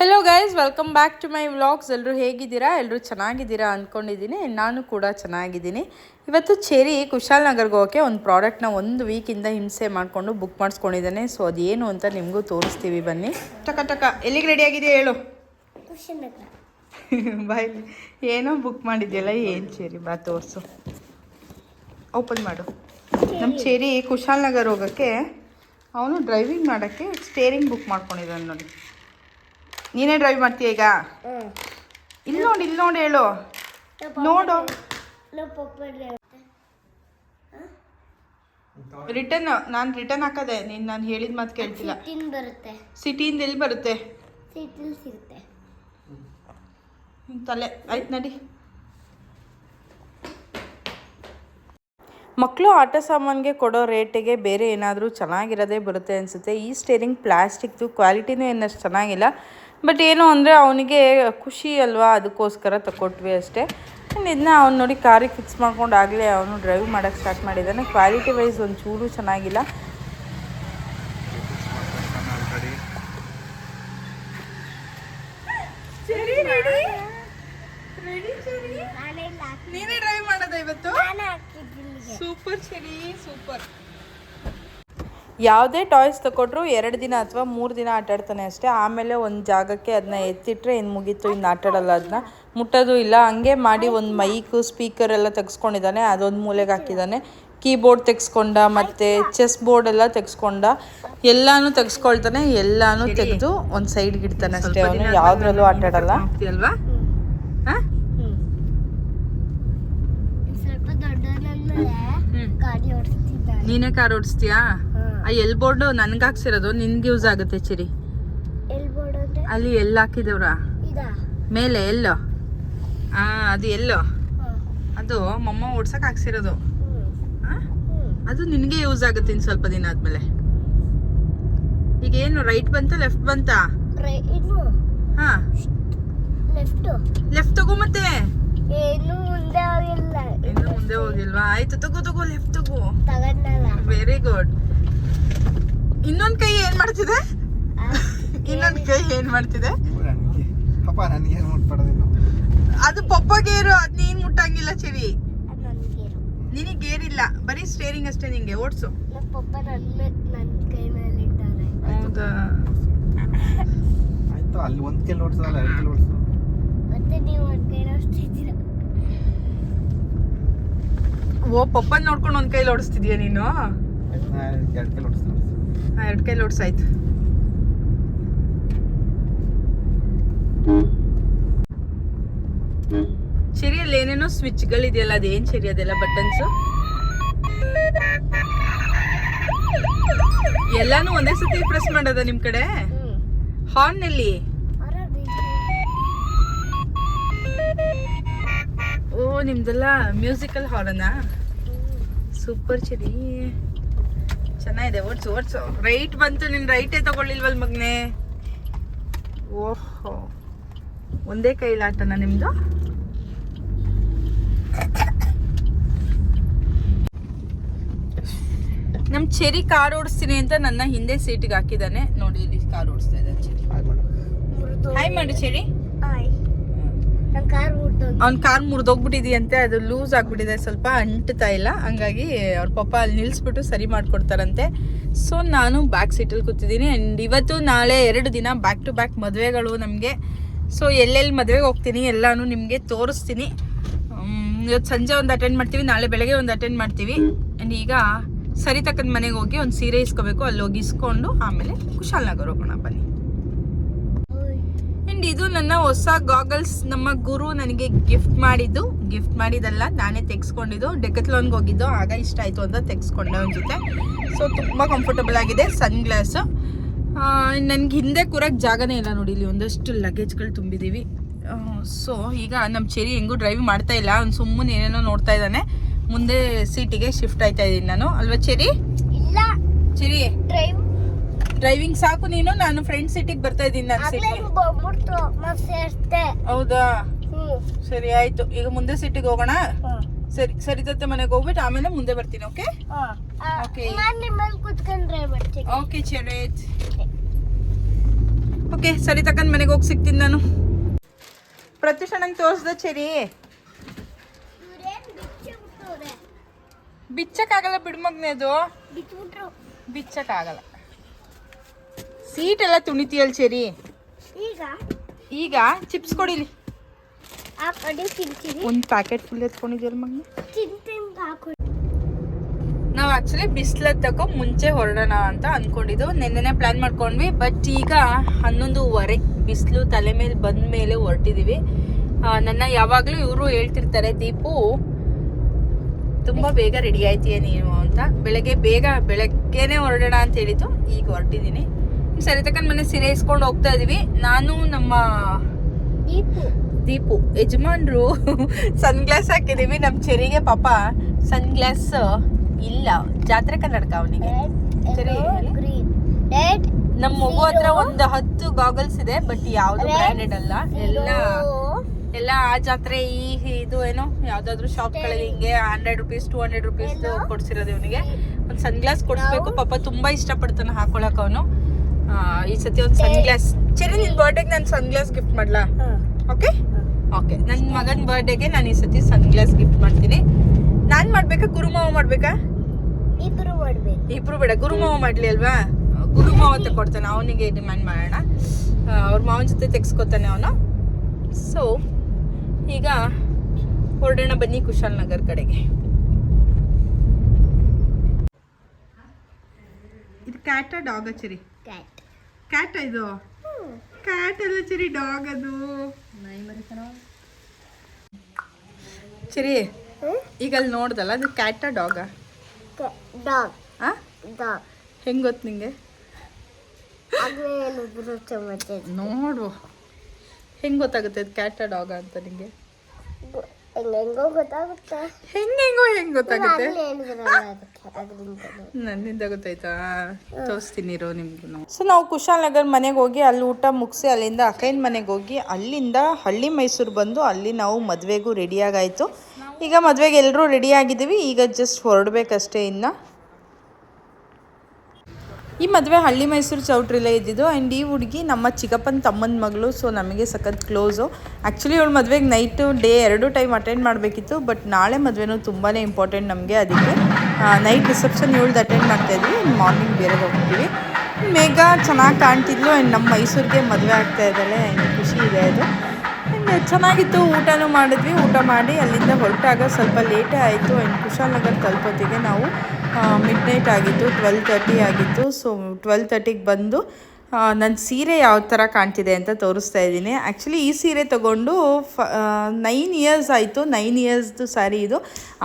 Hello guys welcome back to my vlogs ಎಲ್ಲರೂ ಹೇಗಿದ್ದೀರಾ? ಎಲ್ಲರೂ ಚೆನ್ನಾಗಿದ್ದೀರಾ ಅಂದ್ಕೊಂಡಿದ್ದೀನಿ ನಾನು ಕೂಡ ಚೆನ್ನಾಗಿದ್ದೀನಿ. ಇವತ್ತು ಚೆರಿ ಕುಶಾಲನಗರ್ಗೆ ಹೋಗೋಕ್ಕೆ ಒಂದು ಪ್ರಾಡಕ್ಟ್ನ ಒಂದು ವೀಕಿಂದ ಹಿಂಸೆ ಮಾಡಿಕೊಂಡು ಬುಕ್ ಮಾಡಿಸ್ಕೊಂಡಿದ್ದಾನೆ. ಸೊ ಅದೇನು ಅಂತ ನಿಮಗೂ ತೋರಿಸ್ತೀವಿ ಬನ್ನಿ. ಟಕ ಟಕ ಎಲ್ಲಿಗೆ ರೆಡಿ ಆಗಿದೆ ಹೇಳು? ಬಾಯ್ ಏನೋ ಬುಕ್ ಮಾಡಿದ್ಯಲ್ಲ ಏನು ಚೇರಿ ಬಾ ತೋರಿಸು. ಓಪನ್ ಮಾಡು. ನಮ್ಮ ಚೆರಿ ಕುಶಾಲನಗರ್ ಹೋಗೋಕ್ಕೆ ಅವನು ಡ್ರೈವಿಂಗ್ ಮಾಡೋಕ್ಕೆ ಸ್ಟೇರಿಂಗ್ ಬುಕ್ ಮಾಡ್ಕೊಂಡಿದ್ದಾನೆ ನೋಡಿ. ನೀನೇ ಡ್ರೈವ್ ಮಾಡ್ತೀಯ ಈಗ? ಇಲ್ಲಿ ನೋಡಿ ಇಲ್ಲಿ ನೋಡಿ ಹೇಳು. ನೋಡು. ರಿಟರ್ನ್ ನಾನು ರಿಟರ್ನ್ ಹಾಕದೆ ನೀನು ನಾನು ಹೇಳಿದ ಮಾತು ಕೇಳ್ತಿಲ್ಲ. ಸಿಟಿನ್ ಬರುತ್ತೆ. ಸಿಟಿಯಿಂದ ಎಲ್ಲಿ ಬರುತ್ತೆ? ಸಿಟಿಲ್ ಸಿಗುತ್ತೆ. ತಲೆ ಆಯ್ತು ನಡಿ. ಮಕ್ಕಳು ಆಟ ಸಾಮಾನಿಗೆ ಕೊಡೋ ರೇಟಿಗೆ ಬೇರೆ ಏನಾದರೂ ಚೆನ್ನಾಗಿರೋದೇ ಬರುತ್ತೆ ಅನಿಸುತ್ತೆ. ಈ ಸ್ಟೇರಿಂಗ್ ಪ್ಲಾಸ್ಟಿಕ್ದು ಕ್ವಾಲಿಟಿನೂ ಏನಷ್ಟು ಚೆನ್ನಾಗಿಲ್ಲ. ಬಟ್ ಏನು ಅಂದರೆ ಅವನಿಗೆ ಖುಷಿ ಅಲ್ವಾ? ಅದಕ್ಕೋಸ್ಕರ ತಗೊಟ್ವಿ ಅಷ್ಟೇ. ಇದನ್ನ ಅವ್ನು ನೋಡಿ ಕಾರಿಗೆ ಫಿಕ್ಸ್ ಮಾಡ್ಕೊಂಡು ಆಗಲೇ ಅವನು ಡ್ರೈವ್ ಮಾಡೋಕ್ಕೆ ಸ್ಟಾರ್ಟ್ ಮಾಡಿದ್ದಾನೆ ಕ್ವಾಲಿಟಿ ವೈಸ್ ಒಂದು ಚೂರು ಚೆನ್ನಾಗಿಲ್ಲ. ನಾನೇ ಡ್ರೈವ್ ಮಾಡೋದ ಇವತ್ತು? ನಾನೇ ಹಾಕಿದ್ದಿಲ್ಲಿಗೆ ಸೂಪರ್ ಚಳಿ ಸೂಪರ್ ಯಾವುದೇ ಟಾಯ್ಸ್ ತಗೊಟ್ರು ಎರಡು ದಿನ ಅಥವಾ ಮೂರು ದಿನ ಆಟಾಡ್ತಾನೆ ಅಷ್ಟೇ. ಆಮೇಲೆ ಒಂದು ಜಾಗಕ್ಕೆ ಅದನ್ನ ಎತ್ತಿಟ್ರೆ ಇನ್ನು ಮುಗೀತು ಇನ್ನು ಆಟಾಡಲ್ಲ ಅದನ್ನ ಮುಟ್ಟೋದು ಇಲ್ಲ. ಹಂಗೆ ಮಾಡಿ ಒಂದು ಮೈಕು ಸ್ಪೀಕರ್ ಎಲ್ಲ ತೆಗೆಸ್ಕೊಂಡಿದ್ದಾನೆ. ಅದೊಂದು ಮೂಲೆಗೆ ಹಾಕಿದ್ದಾನೆ. ಕೀಬೋರ್ಡ್ ತೆಗೆಸ್ಕೊಂಡ ಮತ್ತು ಚೆಸ್ ಬೋರ್ಡ್ ಎಲ್ಲ ತೆಗೆಸ್ಕೊಂಡ ಎಲ್ಲಾನು ತೆಗೆಸ್ಕೊಳ್ತಾನೆ. ಎಲ್ಲಾನು ತೆಗೆದು ಒಂದು ಸೈಡ್ಗೆ ಇಡ್ತಾನೆ ಅಷ್ಟೇ. ಅವನು ಯಾವುದ್ರಲ್ಲೂ ಆಟಾಡಲ್ಲ ಅಲ್ವಾ? ಹ್ಮ್ ಸ್ವಲ್ಪ ದೊಡ್ಡವನಾದ್ಮೇಲೆ ಗಾಡಿ ಓಡಿಸ್ತಿದ್ದಾನೆ ನೀನೇ ಕಾರ್ ಓಡಿಸ್ತೀಯಾ. ಆ ಎಲ್ ಬೋರ್ಡ್ ನನ್ಗೆ ಹಾಕ್ಸಿರೋದು ನಿನ್ಗೆ ಯೂಸ್ ಆಗುತ್ತೆ ಚಿರಿ. ಅಲ್ಲಿ ಎಲ್ ಹಾಕಿದವ್ರ? ಮೇಲೆ ಎಲ್ಲೋ ಆ ಅದು ಎಲ್ಲೋ. ಅದು ಮಮ್ಮ ಓಡ್ಸಕ್ ಹಾಕ್ಸಿರೋದು. ಅದು ನಿನಗೆ ಯೂಸ್ ಆಗುತ್ತೆ ಇನ್ನು ಸ್ವಲ್ಪ ದಿನ ಆದ್ಮೇಲೆ. ಈಗ ಏನು ರೈಟ್ ಬಂತ ಲೆಫ್ಟ್ ಬಂತಾ? ಹಾ. ಲೆಫ್ಟು ಲೆಫ್ಟ್ ತಗೋ ಮತ್ತೆ. ಏನು ಮುಂದೆ ಹೋಗಿಲ್ಲ. ಇನ್ನು ಮುಂದೆ ಹೋಗಿಲ್ವಾ? ಆಯ್ತು ತಗೋ ತಗೋ ಲೆಫ್ಟ್ ತಗೋ. ತಗೊಂಡಲ್ಲ. ವೆರಿ ಗುಡ್ ಇನ್ನೊಂದ್ ಕೈ ಏನ್ ಮಾಡ್ತಿದೆ? ಇನ್ನೊಂದ್ ಕೈ ಏನ್ ಮಾಡ್ತಿದೆ? ನನಗೆ. ಅಪ್ಪ ನನಗೆ ಏನು ಮುಟ್ಪಡೋದಿಲ್ಲ ಅದು ಪಪ್ಪ ಗೇರು ಅದ್ ನೀನ್ ಮುಟ್ಟಂಗಿಲ್ಲ ಚೆವಿ ಅದು ನನಗೆ ನಿನಗೆ ಗೇರಿಲ್ಲ. ಬರೀ ಸ್ಟೇರಿಂಗ್ ಅಷ್ಟೇ ನಿಂಗೆ ಓಡ್ಸು. ಪಪ್ಪ ನನ್ನ ನನ್ನ ಕೈ ಮೇಲೆ ಇಟ್ಟಾರೆ ಹೌದಾ? ಆಯ್ತು ಅಲ್ಲಿ ಒಂದ್ ಕೆಲ್ ಓಡಿಸೋದಲ್ಲ ಎರಡು ಕೆಲ್ ಓಡಿಸು. ಮತ್ತೆ ನೀವು ಒಂದು ಕೈ ಓಡಿಸ್ತಿದ್ದೀರ? ಓ ಪಪ್ಪನ್ ನೋಡ್ಕೊಂಡು ಒಂದ್ ಕೈ ಓಡಿಸ್ತಿದ್ಯಾ ನೀನು? ಎರಡು ಕೈಲಿ ಓಡಿಸಾಯ್ತು. ಸ್ವಿಚ್ ಏನೇನೋ ಸ್ವಿಚ್ಗಳಿದೆಯಲ್ಲ ಅದೇನ್ ಚೆರಿ ಅದೆಲ್ಲ ಬಟನ್ಸ್? ಎಲ್ಲಾನು ಒಂದೇ ಸತಿ ಪ್ರೆಸ್ ಮಾಡೋದ ನಿಮ್ ಕಡೆ? ಹಾರ್ನ್ ಎಲ್ಲಿ ನಿಮ್ದೆಲ್ಲ ಮ್ಯೂಸಿಕಲ್ ಹಾರ್ನಾ ಸೂಪರ್ ಚಿರಿ ಚೆನ್ನಾಗಿದೆ ಓಡ್ಸು ಓಡ್ಸು. ರೈಟ್ ಬಂತು ನಿನ್ ರೈಟೇ ತಗೊಳ್ಳಿಲ್ವಲ್ ಮಗ್ನೆ? ಓಹೋ. ಒಂದೇ ಕೈಲಾಟನ ನಿಮ್ದು? ನಮ್ ಚೆರಿ ಕಾರ್ ಓಡಿಸ್ತೀನಿ ಅಂತ ನನ್ನ ಹಿಂದೆ ಸೀಟಿಗೆ ಹಾಕಿದ್ದಾನೆ. ನೋಡಿ ಇಲ್ಲಿ ಕಾರ್ ಓಡಿಸ್ತಾ ಇದ್ದಾನೆ ಚೆರಿ. ಹಾಯ್ ಮಾಡಿ ಚೆರಿ ಆಯ್ ನನ್ನ ಕಾರ್ ಮುಟ್ಟೋಗಿ ಅವ್ನ ಕಾರ್ ಮುರಿದೋಗ್ಬಿಟ್ಟಿದೆಯಂತೆ, ಅದು ಲೂಸ್ ಆಗ್ಬಿಟ್ಟಿದೆ, ಸ್ವಲ್ಪ ಅಂಟ್ತಾ ಇಲ್ಲ. ಹಂಗಾಗಿ ಅವ್ರ ಪಾಪ ಅಲ್ಲಿ ನಿಲ್ಲಿಸ್ಬಿಟ್ಟು ಸರಿ ಮಾಡ್ಕೊಡ್ತಾರಂತೆ. ಸೊ ನಾನು ಬ್ಯಾಕ್ ಸೀಟಲ್ಲಿ ಕೂತಿದ್ದೀನಿ ಆ್ಯಂಡ್ ಇವತ್ತು ನಾಳೆ ಎರಡು ದಿನ ಬ್ಯಾಕ್ ಟು ಬ್ಯಾಕ್ ಮದುವೆಗಳು ನಮಗೆ. ಸೊ ಎಲ್ಲೆಲ್ಲಿ ಮದುವೆಗೆ ಹೋಗ್ತೀನಿ ಎಲ್ಲಾನು ನಿಮಗೆ ತೋರಿಸ್ತೀನಿ. ಇವತ್ತು ಸಂಜೆ ಒಂದು ಅಟೆಂಡ್ ಮಾಡ್ತೀವಿ, ನಾಳೆ ಬೆಳಗ್ಗೆ ಒಂದು ಅಟೆಂಡ್ ಮಾಡ್ತೀವಿ. ಆ್ಯಂಡ್ ಈಗ ಸರಿ ತಕ್ಕದ ಮನೆಗೆ ಹೋಗಿ ಒಂದು ಸೀರೆ ಇಸ್ಕೋಬೇಕು, ಅಲ್ಲಿ ಹೋಗಿ ಇಸ್ಕೊಂಡು ಆಮೇಲೆ ಕುಶಾಲನಗರ್ ಹೋಗೋಣ, ಬನ್ನಿ. ಅಂಡ್ ಇದು ನನ್ನ ಹೊಸ ಗಾಗಲ್ಸ್ ನಮ್ಮ ಗುರು ನನಗೆ ಗಿಫ್ಟ್ ಮಾಡಿದ್ದು. ಗಿಫ್ಟ್ ಮಾಡಿದಲ್ಲ ನಾನೇ ತೆಗೆಸ್ಕೊಂಡಿದ್ದು. ಡೆಕತ್ಲೋನ್ಗೆ ಹೋಗಿದ್ದು. ಆಗ ಇಷ್ಟ ಆಯಿತು ಅಂತ ತೆಗೆಸ್ಕೊಂಡೆ ಅವನ ಜೊತೆ. ಸೊ ತುಂಬ ಕಂಫರ್ಟಬಲ್ ಆಗಿದೆ ಸನ್ ಗ್ಲಾಸು ನನಗೆ ಹಿಂದೆ ಕೂರಕ್ಕೆ ಜಾಗನೇ ಇಲ್ಲ ನೋಡಿ ಇಲ್ಲಿ. ಒಂದಷ್ಟು ಲಗೇಜ್ಗಳು ತುಂಬಿದ್ದೀವಿ ಸೊ ಈಗ ನಮ್ಮ ಚೆರಿ ಹೆಂಗೂ ಡ್ರೈವ್ ಮಾಡ್ತಾ ಇಲ್ಲ. ಅವ್ನು ಸುಮ್ಮನೆ ಏನೇನೋ ನೋಡ್ತಾ ಇದ್ದಾನೆ. ಮುಂದೆ ಸೀಟಿಗೆ ಶಿಫ್ಟ್ ಆಯ್ತಾ ಇದ್ದೀನಿ ನಾನು. ಅಲ್ವಾ ಚೆರಿ ಇಲ್ಲ. ಚೆರಿ ಡ್ರೈವ್ ಡ್ರೈವಿಂಗ್ ಸಾಕು ನೀನು? ನಾನು ಫ್ರೆಂಡ್ ಸಿಟಿಗೆ ಬರ್ತಾ ಇದ್ದೀನಿ ಹೌದಾ? ಸರಿ ಆಯ್ತು. ಈಗ ಮುಂದೆ ಸಿಟಿಗೆ ಹೋಗೋಣ? ಸರಿ ಸರಿ ತತ್ತೆ ಮನೆಗೆ ಹೋಗ್ಬಿಟ್ಟು ಆಮೇಲೆ ಮುಂದೆ ಬರ್ತೀನಿ ಓಕೆ ಓಕೆ ಓಕೆ ಚರೇತ್ ಓಕೆ ಸರಿ ತಕ್ಕಂಡು ಮನೆಗೆ ಹೋಗಿ ಸಿಗ್ತೀನಿ ನಾನು. ಪ್ರತ್ಯುಷ ನಂಗೆ ತೋರಿಸ್ದ ಚೆರಿ. ಬಿಚ್ಚಕ್ಕಾಗಲ್ಲ ಬಿಡ್ಮಗ್ನೇದು ಬಿಚ್ಚಕ್ಕಾಗಲ್ಲ. ಸೀಟ್ ಎಲ್ಲ ತುಣಿತೀಯಲ್ ಚೆರಿ. ಈಗ? ಈಗ ಚಿಪ್ಸ್ ಕೊಡಿಲಿ ಆ ಕಡೆ ತಿಂತೀನಿ ಒಂದು ಪ್ಯಾಕೆಟ್ ಫುಲ್ ಎತ್ಕೊಂಡಿದ್ಯಲ್ಲ ಮಗ್ನ ತಿಂತೀನಿ ಹಾಕೊಂಡು ನಾವು ಆಕ್ಚುಲಿ ಬಿಸಿಲತ್ತಕ್ಕೋ ಮುಂಚೆ ಹೊರಡೋಣ ಅಂತ ಅಂದ್ಕೊಂಡಿದ್ದು ನಿನ್ನೆ ಪ್ಲಾನ್ ಮಾಡ್ಕೊಂಡ್ವಿ ಬಟ್ ಈಗ ಹನ್ನೊಂದುವರೆ ಬಿಸಿಲು ತಲೆ ಮೇಲೆ ಬಂದ ಮೇಲೆ ಹೊರಟಿದೀವಿ. ಆ, ನನ್ನ ಯಾವಾಗಲೂ ಇವರು ಹೇಳ್ತಿರ್ತಾರೆ ದೀಪು ತುಂಬ ಬೇಗ ರೆಡಿ ಆಯ್ತೀಯ ನೀನು ಅಂತ. ಬೆಳಗ್ಗೆ ಬೇಗ ಬೆಳಗ್ಗೆನೆ ಹೊರಡೋಣ ಅಂತ ಹೇಳಿದ್ದು ಈಗ ಹೊರಟಿದ್ದೀನಿ ಸರಿ ತಕ್ಕ ಮನೆ ಸೀರೆ ಇಸ್ಕೊಂಡು ಹೋಗ್ತಾ ಇದೀವಿ. ನಾನು ನಮ್ಮ ದೀಪು. ದೀಪು ಯಜಮಾನ್ರು ಸನ್ಗ್ಲಾಸ್ ಹಾಕಿದೀವಿ. ನಮ್ಮ ಚೆರಿಗೆ ಪಾಪ ಸನ್ಗ್ಲಾಸ್ ಇಲ್ಲ. ಜಾತ್ರೆ ಕನ್ನಡಕ ಅವನಿಗೆ. ಸರಿ, ನಮ್ಮ ಮಗು ಹತ್ರ ಒಂದು ಹತ್ತು ಗಾಗಲ್ಸ್ ಇದೆ ಬಟ್ ಯಾವ್ದು ಬ್ರ್ಯಾಂಡೆಡ್ ಅಲ್ಲ. ಎಲ್ಲ ಎಲ್ಲ ಆ ಜಾತ್ರೆ ಈ ಇದು ಏನೋ? ಯಾವ್ದಾದ್ರು ಶಾಪ್ಗಳಲ್ಲಿ ಹಿಂಗೆ hundred rupees two hundred rupees ಕೊಡ್ಸಿರೋದು ಇವನಿಗೆ. ಒಂದು ಸನ್ಗ್ಲಾಸ್ ಕೊಡಿಸ್ಬೇಕು. ಪಾಪ ತುಂಬಾ ಇಷ್ಟಪಡ್ತಾನೆ ಹಾಕೊಳಕ್ ಅವನು. ಈ ಸತಿ ಒಂದು ಸನ್ಗ್ಲಾಸ್ ಚೆರಿ ನಿನ್ ಬರ್ಡೇಗೆ ನಾನು ಸನ್ಗ್ಲಾಸ್ ಗಿಫ್ಟ್ ಮಾಡ್ಲಾ? ಓಕೆ ಓಕೆ ನನ್ನ ಮಗನ ಬರ್ಡೇಗೆ ನಾನು ಈ ಸತಿ ಸನ್ಗ್ಲಾಸ್ ಗಿಫ್ಟ್ ಮಾಡ್ತೀನಿ. ನಾನು ಮಾಡ್ಬೇಕಾ ಗುರುಮಾವ ಮಾಡ್ಬೇಕಾ? ಇಬ್ರು ಮಾಡ್ಬೇಕು. ಇಬ್ರು ಬೇಡ ಗುರುಮಾವ ಮಾಡ್ಲಿ ಅಲ್ವಾ? ಗುರುಮಾವ ಕೊಡ್ತಾನೆ ಅವನಿಗೆ ಡಿಮ್ಯಾಂಡ್ ಮಾಡೋಣ. ಅವ್ರ ಮಾವನ ಜೊತೆ ತೆಗ್ಸ್ಕೊತಾನೆ ಅವನು. ಸೊ ಈಗ ಹೊರಡೋಣ ಬನ್ನಿ ಕುಶಾಲ್ ನಗರ್ ಕಡೆಗೆ. ಇದು cat dog Cherry? Cat cat ಇದು? ಕ್ಯಾಟ್ ಅಲ್ಲ ಚಿರಿ ಡಾಗ್ ಅದು. ಚಿರಿ ಈಗ ಅಲ್ಲಿ ನೋಡ್ದಲ್ಲ ಅದು ಕ್ಯಾಟ ಡಾಗ ಡಾಗ್ ಆ? ಡಾಗ್ ಹೆಂಗ್ ಗೊತ್ತು ನಿಂಗೆ? ನೋಡು. ಹೆಂಗ್ ಗೊತ್ತಾಗುತ್ತೆ ಅದು ಕ್ಯಾಟ ಡಾಗ ಅಂತ ನಿಂಗೆ? ಹೆಂಗ ಹೆಂಗೋ ಗೊತ್ತಾಗುತ್ತೆ ಹೆಂಗ್ ಗೊತ್ತಾಗುತ್ತೆ ನನ್ನಿಂದ ಗೊತ್ತಾಯ್ತಾ? ತೋರಿಸ್ತೀನಿ ಇರೋ ನಿಮ್ಗೂ ಸೊ ನಾವು ಕುಶಾಲನಗರ್ ಮನೆಗೆ ಹೋಗಿ ಅಲ್ಲಿ ಊಟ ಮುಗಿಸಿ ಅಲ್ಲಿಂದ ಅಕ್ಕೈನ ಮನೆಗೆ ಹೋಗಿ ಅಲ್ಲಿಂದ ಹಳ್ಳಿ ಮೈಸೂರು ಬಂದು ಅಲ್ಲಿ ನಾವು ಮದುವೆಗೂ ರೆಡಿಯಾಗಾಯಿತು ಈಗ ಮದುವೆಗೆ ಎಲ್ಲರೂ ರೆಡಿ ಆಗಿದ್ದೀವಿ ಈಗ ಜಸ್ಟ್ ಹೊರಡ್ಬೇಕಷ್ಟೇ ಇನ್ನು. ಈ ಮದುವೆ ಹಳ್ಳಿ ಮೈಸೂರು ಚೌಟ್ರಿಲೇ ಇದ್ದಿದ್ದು. ಆ್ಯಂಡ್ ಈ ಹುಡುಗಿ ನಮ್ಮ ಚಿಕ್ಕಪ್ಪನ ತಮ್ಮನ ಮಗಳು ಸೊ ನಮಗೆ ಸಖತ್ ಕ್ಲೋಸು ಆ್ಯಕ್ಚುಲಿ ಅವಳು ಮದುವೆಗೆ ನೈಟು ಡೇ ಎರಡು ಟೈಮ್ ಅಟೆಂಡ್ ಮಾಡಬೇಕಿತ್ತು ಬಟ್ ನಾಳೆ ಮದುವೆನೂ ತುಂಬಾ ಇಂಪಾರ್ಟೆಂಟ್ ನಮಗೆ ಅದಕ್ಕೆ. ನೈಟ್ ರಿಸೆಪ್ಷನ್ ಇವಳ್ದು ಅಟೆಂಡ್ ಮಾಡ್ತಾಯಿದ್ವಿ ಮಾರ್ನಿಂಗ್ ಬೇರೆ ಹೋಗ್ತೀವಿ. ಮೇಘ ಚೆನ್ನಾಗಿ ಕಾಣ್ತಿದ್ಲು ಆ್ಯಂಡ್ ನಮ್ಮ ಮೈಸೂರಿಗೆ ಮದುವೆ ಆಗ್ತಾ ಇದ್ದಾಳೆ. ಆ್ಯಂಡ್ ಖುಷಿ ಇದೆ ಅದು. ಚೆನ್ನಾಗಿತ್ತು, ಊಟನೂ ಮಾಡಿದ್ವಿ. ಊಟ ಮಾಡಿ ಅಲ್ಲಿಂದ ಹೊರಟಾಗ ಸ್ವಲ್ಪ ಲೇಟೇ ಆಯಿತು. ಆ್ಯಂಡ್ ಕುಶಾಲನಗರ್ ತಲುಪೋತ್ತಿಗೆ ನಾವು ಮಿಡ್ ನೈಟ್ ಆಗಿತ್ತು ಟ್ವೆಲ್ ತರ್ಟಿ ಆಗಿತ್ತು. ಸೊ ಟ್ವೆಲ್ ತರ್ಟಿಗೆ ಬಂದು ನನ್ನ ಸೀರೆ ಯಾವ ಥರ ಕಾಣ್ತಿದೆ ಅಂತ ತೋರಿಸ್ತಾ ಇದ್ದೀನಿ. ಆ್ಯಕ್ಚುಲಿ ಈ ಸೀರೆ ತೊಗೊಂಡು ಫ ನೈನ್ ಇಯರ್ಸ್ ಆಯಿತು. ನೈನ್ ಇಯರ್ಸ್ದು ಸ್ಯಾರಿ ಇದು.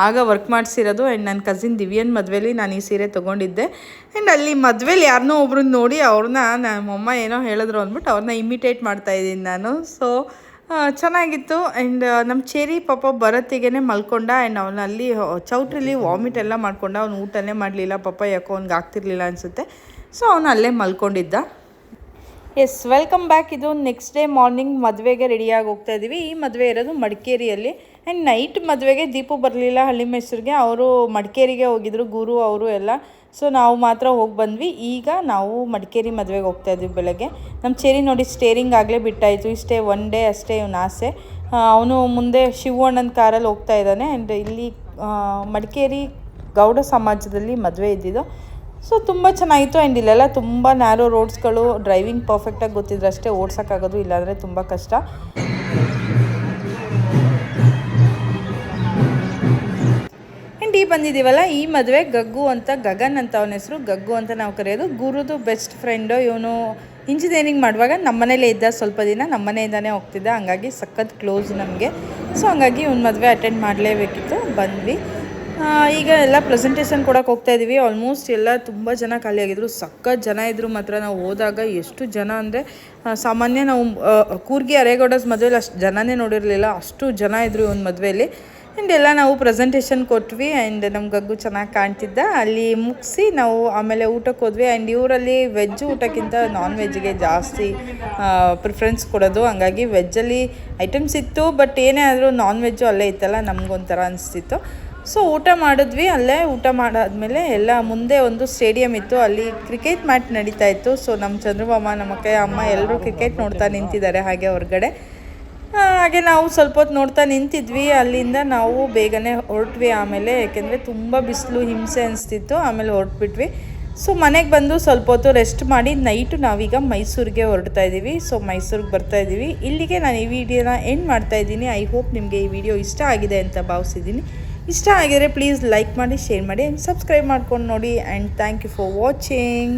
ಆಗ ವರ್ಕ್ ಮಾಡಿಸಿರೋದು ಆ್ಯಂಡ್ ನನ್ನ ಕಸಿನ್ ದಿವ್ಯನ್ ಮದುವೆಲಿ ನಾನು ಈ ಸೀರೆ ತೊಗೊಂಡಿದ್ದೆ. ಆ್ಯಂಡ್ ಅಲ್ಲಿ ಮದುವೆಲಿ ಯಾರನ್ನೋ ಒಬ್ರನ್ನ ನೋಡಿ ಅವ್ರನ್ನ ನಮ್ಮಮ್ಮ ಏನೋ ಹೇಳಿದ್ರು ಅಂದ್ಬಿಟ್ಟು ಅವ್ರನ್ನ ಇಮಿಟೇಟ್ ಮಾಡ್ತಾಯಿದ್ದೀನಿ ನಾನು. ಸೊ ಚೆನ್ನಾಗಿತ್ತು. ಆ್ಯಂಡ್ ನಮ್ಮ ಚೇರಿ ಪಾಪ ಬರತ್ತಿಗೆ ಮಲ್ಕೊಂಡ ಆ್ಯಂಡ್ ಅವನಲ್ಲಿ ಚೌಟ್ರಿಲಿ ವಾಮಿಟ್ ಎಲ್ಲ ಮಾಡ್ಕೊಂಡ. ಅವ್ನು ಊಟನೇ ಮಾಡಲಿಲ್ಲ. ಪಾಪ ಯಾಕೋ ಅವ್ನಿಗೆ ಆಗ್ತಿರ್ಲಿಲ್ಲ ಅನಿಸುತ್ತೆ. ಸೊ ಅವನು ಅಲ್ಲೇ ಮಲ್ಕೊಂಡಿದ್ದ. ಎಸ್ ವೆಲ್ಕಮ್ ಬ್ಯಾಕ್ ಇದು ನೆಕ್ಸ್ಟ್ ಡೇ ಮಾರ್ನಿಂಗ್ ಮದುವೆಗೆ ರೆಡಿಯಾಗಿ ಹೋಗ್ತಾ ಇದ್ದೀವಿ ಈ ಮದುವೆ ಇರೋದು ಮಡಿಕೇರಿಯಲ್ಲಿ. ಆ್ಯಂಡ್ ನೈಟ್ ಮದುವೆಗೆ ದೀಪು ಬರಲಿಲ್ಲ ಹಳ್ಳಿ ಮೈಸೂರಿಗೆ ಅವರು ಮಡಿಕೇರಿಗೆ ಹೋಗಿದ್ರು. ಗುರು, ಅವರು ಎಲ್ಲ ಸೊ ನಾವು ಮಾತ್ರ ಹೋಗಿ ಬಂದ್ವಿ. ಈಗ ನಾವು ಮಡಿಕೇರಿ ಮದುವೆಗೆ ಹೋಗ್ತಾ ಇದ್ವಿ ಬೆಳಗ್ಗೆ. ನಮ್ಮ ಚೇರಿ ನೋಡಿ ಸ್ಟೇರಿಂಗ್ ಆಗಲೇ ಬಿಟ್ಟಾಯಿತು. ಇಷ್ಟೇ ಒನ್ ಡೇ ಅಷ್ಟೇ ಇವನ ಆಸೆ. ಅವನು ಮುಂದೆ ಶಿವಣ್ಣನ ಕಾರಲ್ಲಿ ಹೋಗ್ತಾ ಇದ್ದಾನೆ. ಆ್ಯಂಡ್ ಇಲ್ಲಿ ಮಡಿಕೇರಿ ಗೌಡ ಸಮಾಜದಲ್ಲಿ ಮದುವೆ ಇದ್ದಿದ್ದು. ಸೊ ತುಂಬ ಚೆನ್ನಾಗಿತ್ತು. ಆ್ಯಂಡ್ ಇಲ್ಲೆಲ್ಲ ತುಂಬ ನ್ಯಾರೋ ರೋಡ್ಸ್ಗಳು ಡ್ರೈವಿಂಗ್ ಪರ್ಫೆಕ್ಟಾಗಿ ಗೊತ್ತಿದ್ರೆ ಅಷ್ಟೇ ಓಡ್ಸೋಕ್ಕಾಗೋದು ಇಲ್ಲಾಂದರೆ ತುಂಬ ಕಷ್ಟ. ಈ ಬಂದಿದ್ದೀವಲ್ಲ ಈ ಮದುವೆ ಗಗ್ಗು ಅಂತ, ಗಗನ್ ಅಂತ ಅವನ ಹೆಸರು, ಗಗ್ಗು ಅಂತ ನಾವು ಕರೆಯೋದು. ಗುರುದು ಬೆಸ್ಟ್ ಫ್ರೆಂಡು ಇವನು ಇಂಜಿನಿಯರಿಂಗ್ ಮಾಡುವಾಗ ನಮ್ಮನೇಲೇ ಇದ್ದ ಸ್ವಲ್ಪ ದಿನ ನಮ್ಮನೆಯಿಂದನೇ ಹೋಗ್ತಿದ್ದ. ಹಂಗಾಗಿ ಸಖತ್ ಕ್ಲೋಸ್ ನಮಗೆ. ಸೊ ಹಂಗಾಗಿ ಇವ್ನ ಮದುವೆ ಅಟೆಂಡ್ ಮಾಡಲೇಬೇಕಿತ್ತು, ಬಂದ್ವಿ. ಈಗ ಎಲ್ಲ ಪ್ರೆಸೆಂಟೇಷನ್ ಕೊಡೋಕೆ ಹೋಗ್ತಾ ಇದ್ದೀವಿ ಆಲ್ಮೋಸ್ಟ್ ಎಲ್ಲ ತುಂಬ ಜನ ಖಾಲಿಯಾಗಿದ್ರು. ಸಖತ್ ಜನ ಇದ್ದರು ಮಾತ್ರ. ನಾವು ಹೋದಾಗ ಎಷ್ಟು ಜನ ಅಂದರೆ ಸಾಮಾನ್ಯ ನಾವು ಕೂರ್ಗಿ ಅರೇಗೌಡಸ್ ಮದುವೆಲಿ ಅಷ್ಟು ಜನನೇ ನೋಡಿರಲಿಲ್ಲ. ಅಷ್ಟು ಜನ ಇದ್ದರು ಇವ್ನ ಮದುವೆಯಲ್ಲಿ ಆ್ಯಂಡ್ ಎಲ್ಲ ನಾವು ಪ್ರೆಸೆಂಟೇಷನ್ ಕೊಟ್ವಿ ಆ್ಯಂಡ್ ನಮ್ಮ ಗಗ್ಗು ಚೆನ್ನಾಗಿ ಕಾಣ್ತಿದ್ದ. ಅಲ್ಲಿ ಮುಗಿಸಿ ನಾವು ಆಮೇಲೆ ಊಟಕ್ಕೆ ಹೋದ್ವಿ. ಆ್ಯಂಡ್ ಇವರಲ್ಲಿ ವೆಜ್ ಊಟಕ್ಕಿಂತ ನಾನ್ ವೆಜ್ಗೆ ಜಾಸ್ತಿ ಪ್ರಿಫರೆನ್ಸ್ ಕೊಡೋದು. ಹಂಗಾಗಿ ವೆಜ್ಜಲ್ಲಿ ಐಟಮ್ಸ್ ಇತ್ತು ಬಟ್ ಏನೇ ಆದರೂ ನಾನ್ ವೆಜ್ಜು ಅಲ್ಲೇ ಇತ್ತಲ್ಲ, ನಮಗೊಂಥರ ಅನಿಸ್ತಿತ್ತು. ಸೊ ಊಟ ಮಾಡಿದ್ವಿ. ಅಲ್ಲೇ ಊಟ ಮಾಡಾದಮೇಲೆ ಎಲ್ಲ ಮುಂದೆ ಒಂದು ಸ್ಟೇಡಿಯಂ ಇತ್ತು. ಅಲ್ಲಿ ಕ್ರಿಕೆಟ್ ಮ್ಯಾಚ್ ನಡೀತಾ ಇತ್ತು. ಸೊ ನಮ್ಮ ಚಂದ್ರಮಾಮ ನಮ್ಮ ಅಕ್ಕ ಅಮ್ಮ ಎಲ್ಲರೂ ಕ್ರಿಕೆಟ್ ನೋಡ್ತಾ ನಿಂತಿದ್ದಾರೆ ಹಾಗೆ ಹೊರಗಡೆ. ಹಾಗೆ ನಾವು ಸ್ವಲ್ಪ ಹೊತ್ತು ನೋಡ್ತಾ ನಿಂತಿದ್ವಿ. ಅಲ್ಲಿಂದ ನಾವು ಬೇಗನೆ ಹೊರಟ್ವಿ ಆಮೇಲೆ ಯಾಕೆಂದರೆ ತುಂಬ ಬಿಸಿಲು, ಹಿಂಸೆ ಅನಿಸ್ತಿತ್ತು. ಆಮೇಲೆ ಹೊರಟ್ಬಿಟ್ವಿ. ಸೊ ಮನೆಗೆ ಬಂದು ಸ್ವಲ್ಪ ಹೊತ್ತು ರೆಸ್ಟ್ ಮಾಡಿ ನೈಟು ನಾವೀಗ ಮೈಸೂರಿಗೆ ಹೊರಡ್ತಾ ಇದ್ದೀವಿ ಸೊ ಮೈಸೂರಿಗೆ ಬರ್ತಾ ಇದ್ದೀವಿ ಇಲ್ಲಿಗೆ ನಾನು ಈ ವಿಡಿಯೋನ ಎಂಡ್ ಮಾಡ್ತಾ ಇದ್ದೀನಿ. ಐ ಹೋಪ್ ನಿಮಗೆ ಈ ವಿಡಿಯೋ ಇಷ್ಟ ಆಗಿದೆ ಅಂತ ಭಾವಿಸಿದ್ದೀನಿ. ಇಷ್ಟ ಆಗಿದರೆ ಪ್ಲೀಸ್ ಲೈಕ್ ಮಾಡಿ ಶೇರ್ ಮಾಡಿ ಆ್ಯಂಡ್ ಸಬ್ಸ್ಕ್ರೈಬ್ ಮಾಡ್ಕೊಂಡು ನೋಡಿ. And thank you for watching